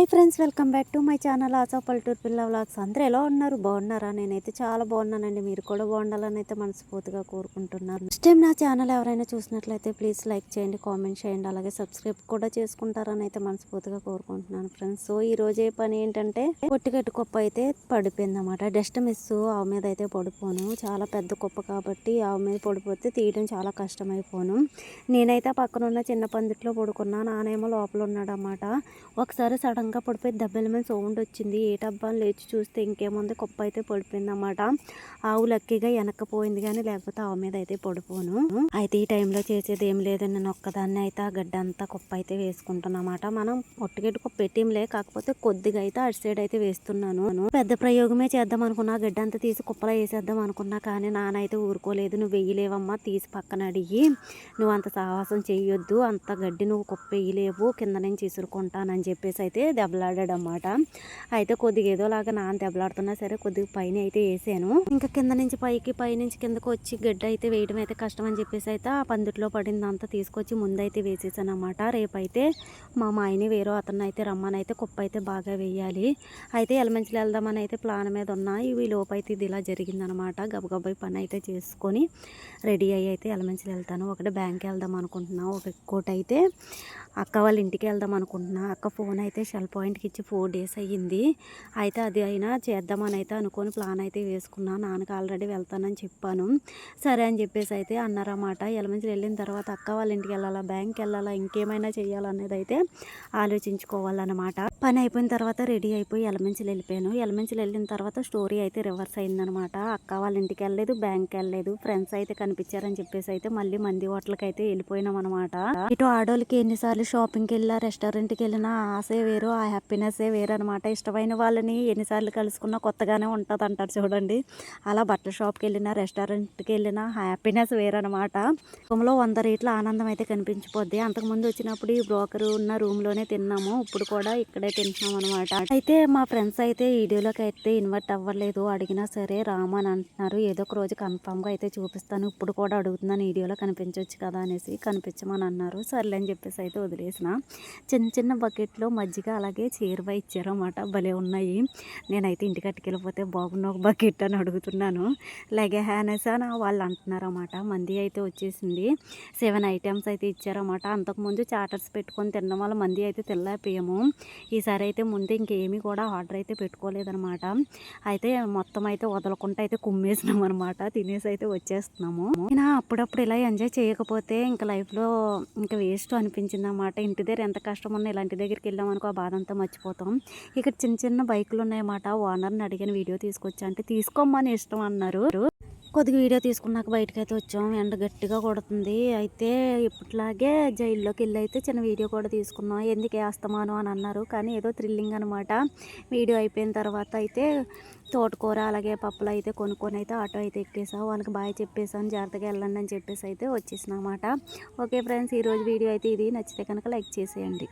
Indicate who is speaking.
Speaker 1: Hi friends welcome back to my channel ఆసా పల్లెటూరు పిల్ల vlogs. అందరూ ఎలా ఉన్నారు? బాగున్నారా? నేనైతే చాలా బాగున్నానండి. మీరు కూడా బాగుండాలని అయితే మనస్ఫూర్తిగా కోరుకుంటున్నాను. నెక్స్ట్ టైం నా ఛానల్ ఎవరైనా చూసినట్లయితే ప్లీజ్ లైక్ చేయండి కామెంట్ చేయండి అలాగే సబ్స్క్రైబ్ కూడా చేసుకుంటారని అయితే మనస్ఫూర్తిగా కోరుకుంటున్నాను ఫ్రెండ్స్ సో ఈ రోజు ఏ పని ఏంటంటే పొట్టిగట్టు కుప్ప అయితే పడిపోయింది అనమాట డస్ట్ మిస్ ఆవు మీద అయితే పడిపోను. చాలా పెద్ద కుప్ప కాబట్టి ఆవు మీద పడిపోతే తీయడం చాలా కష్టమైపోను. నేనైతే పక్కన ఉన్న చిన్న పందిట్లో పడుకున్నా. నానేమో లోపల ఉన్నాడు అన్నమాట ఒకసారి ఇంకా పడిపోయి దెబ్బలమైన మీద సౌండ్ వచ్చింది. ఏటబ్బా లేచి చూస్తే ఇంకేముంది? కుప్ప అయితే పడిపోయింది అనమాట ఆవు లక్కీగా వెనక్కపోయింది కానీ లేకపోతే ఆవు మీద అయితే పడిపోను. అయితే ఈ టైంలో చేసేది ఏం లేదు. నేను ఒక్కదాన్ని అయితే ఆ గడ్డ అంతా కుప్ప అయితే వేసుకుంటున్నమాట. మనం ఒట్టుగడ్డ కుప్ప పెట్టింలే కాకపోతే కొద్దిగా అయితే అటు సైడ్ అయితే వేస్తున్నాను. పెద్ద ప్రయోగమే చేద్దాం అనుకున్నా గడ్డ అంతా తీసి కుప్పలో వేసేద్దాం అనుకున్నా కానీ నాన్న అయితే ఊరుకోలేదు. నువ్వు వెయ్యలేవమ్మా తీసి పక్కన అడిగి. నువ్వు అంత సాహసం చేయొద్దు అంత గడ్డి నువ్వు కుప్ప వేయలేవు. కింద నుంచి ఇసురుకుంటానని చెప్పేసి అయితే దెబ్బలాడాడు అనమాట అయితే కొద్దిగా ఏదోలాగా నాన్న దెబ్బలాడుతున్నా సరే కొద్దిగా పైన అయితే వేసాను. ఇంకా కింద నుంచి పైకి పై నుంచి కిందకు వచ్చి గడ్డ అయితే వేయడం అయితే కష్టం అని చెప్పేసి అయితే ఆ పందిట్లో పడిందంతా తీసుకొచ్చి ముందైతే వేసేసాను అనమాట రేపైతే మా మాయని వేరే అతను అయితే రమ్మని అయితే కుప్ప అయితే బాగా వేయాలి. అయితే ఎలమంచిలో వెళ్దామని అయితే ప్లాన్ మీద ఉన్నా. ఇవి లోపైతే ఇది ఇలా జరిగిందనమాట. గబగబాయి పని అయితే చేసుకొని రెడీ అయ్యి అయితే ఎలమంచిలో వెళ్తాను. ఒకటి బ్యాంక్కి వెళ్దాం అనుకుంటున్నా ఒక ఇంకోటి అయితే అక్క వాళ్ళ ఇంటికి వెళ్దాం అనుకుంటున్నా. అక్క ఫోన్ అయితే షెల్ పాయింట్కి ఇచ్చి ఫోర్ డేస్ అయ్యింది. అయితే అది అయినా చేద్దామని అయితే అనుకొని ప్లాన్ అయితే వేసుకున్నా. నాన్నకి ఆల్రెడీ వెళ్తానని చెప్పాను. సరే అని చెప్పేసి అయితే అన్నారన్నమాట. ఎలమంచి వెళ్ళిన తర్వాత అక్క వాళ్ళ ఇంటికి వెళ్ళాలా? బ్యాంక్కి వెళ్ళాలా? ఇంకేమైనా చేయాలనేది అయితే ఆలోచించుకోవాలన్నమాట. పని అయిపోయిన తర్వాత రెడీ అయిపోయి ఎలమంచిలు వెళ్ళిపోయాను. ఎలమంచిలు వెళ్ళిన తర్వాత స్టోరీ అయితే రివర్స్ అయిందనమాట అక్క వాళ్ళ ఇంటికి వెళ్ళలేదు బ్యాంక్కి వెళ్ళలేదు. ఫ్రెండ్స్ అయితే కనిపించారని చెప్పేసి అయితే మళ్ళీ మంది హోటల్కి అయితే వెళ్ళిపోయినాం అనమాట ఇటు ఆడోళ్ళకి ఎన్నిసార్లు షాపింగ్కి వెళ్ళినా రెస్టారెంట్కి వెళ్ళినా ఆశ వేరు ఆ హ్యాపీనెస్సే వేరనమాట అనమాట ఇష్టమైన వాళ్ళని ఎన్నిసార్లు కలుసుకున్నా కొత్తగానే ఉంటుంది అంటారు చూడండి. అలా బట్టల షాప్కి వెళ్ళినా రెస్టారెంట్కి వెళ్ళినా హ్యాపీనెస్ వేరనమాట రూమ్లో వంద రేట్ల ఆనందం అయితే కనిపించిపోద్ది. అంతకుముందు వచ్చినప్పుడు ఈ బ్రోకర్ ఉన్న రూమ్లోనే తిన్నాము. ఇప్పుడు కూడా ఇక్కడే తింటున్నాం అనమాట అయితే మా ఫ్రెండ్స్ అయితే వీడియోలోకి అయితే ఇన్వర్ట్ అవ్వలేదు. అడిగినా సరే రామని అంటున్నారు. ఏదో ఒక రోజు కన్ఫామ్గా అయితే చూపిస్తాను. ఇప్పుడు కూడా అడుగుతున్నాను. వీడియోలో కనిపించవచ్చు కదా అనేసి కనిపించమని అన్నారు. సర్లే అని చెప్పేసి అయితే వదిలేసిన. చిన్న చిన్న బకెట్లో మజ్జిగ అలా అలాగే చేరువ ఇచ్చారన్నమాట. భలే ఉన్నాయి. నేనైతే ఇంటికి అట్టుకెళ్ళిపోతే బాగున్న ఒక బకెట్ అని అడుగుతున్నాను. లగే హ్యానెస్ అని వాళ్ళు అంటున్నారన్నమాట. మంది అయితే వచ్చేసింది. సెవెన్ ఐటమ్స్ అయితే ఇచ్చారన్నమాట. అంతకుముందు చార్టర్స్ పెట్టుకొని తినడం వల్ల మంది అయితే తెల్లపోయాము ఈసారి అయితే ముందు ఇంకేమీ కూడా ఆర్డర్ అయితే పెట్టుకోలేదనమాట అయితే మొత్తం అయితే వదలకుండా అయితే కుమ్మేసినాం అనమాట తినేసి అయితే వచ్చేస్తున్నాము. నేను అప్పుడప్పుడు ఇలా ఎంజాయ్ చేయకపోతే ఇంకా లైఫ్లో ఇంకా వేస్ట్ అనిపించింది అనమాట ఇంటి దగ్గర ఎంత కష్టం ఉన్నా ఇలాంటి దగ్గరికి వెళ్ళాం అనుకో ఆ బాధ అంతా మర్చిపోతాం. ఇక్కడ చిన్న చిన్న బైకులు ఉన్నాయన్నమాట ఓనర్ని అడిగిన వీడియో తీసుకొచ్చా? అంటే తీసుకోమని ఇష్టం అన్నారు. కొద్దిగా వీడియో తీసుకున్నాక బయటకైతే అయితే వచ్చాం. ఎండ గట్టిగా కొడుతుంది. అయితే ఇప్పట్లాగే జైల్లోకి వెళ్ళి అయితే చిన్న వీడియో కూడా తీసుకున్నాం. ఎందుకు వేస్తామాను అని అన్నారు. కానీ ఏదో థ్రిల్లింగ్ అనమాట వీడియో అయిపోయిన తర్వాత అయితే తోటకూర అలాగే పప్పులు అయితే కొనుక్కొని అయితే ఆటో అయితే ఎక్కేసాం. వాళ్ళకి బాయ్ చెప్పేసాను జాగ్రత్తగా వెళ్ళండి అని చెప్పేసి అయితే వచ్చేసిన అనమాట ఓకే ఫ్రెండ్స్ ఈరోజు వీడియో అయితే ఇది. నచ్చితే కనుక లైక్ చేసేయండి.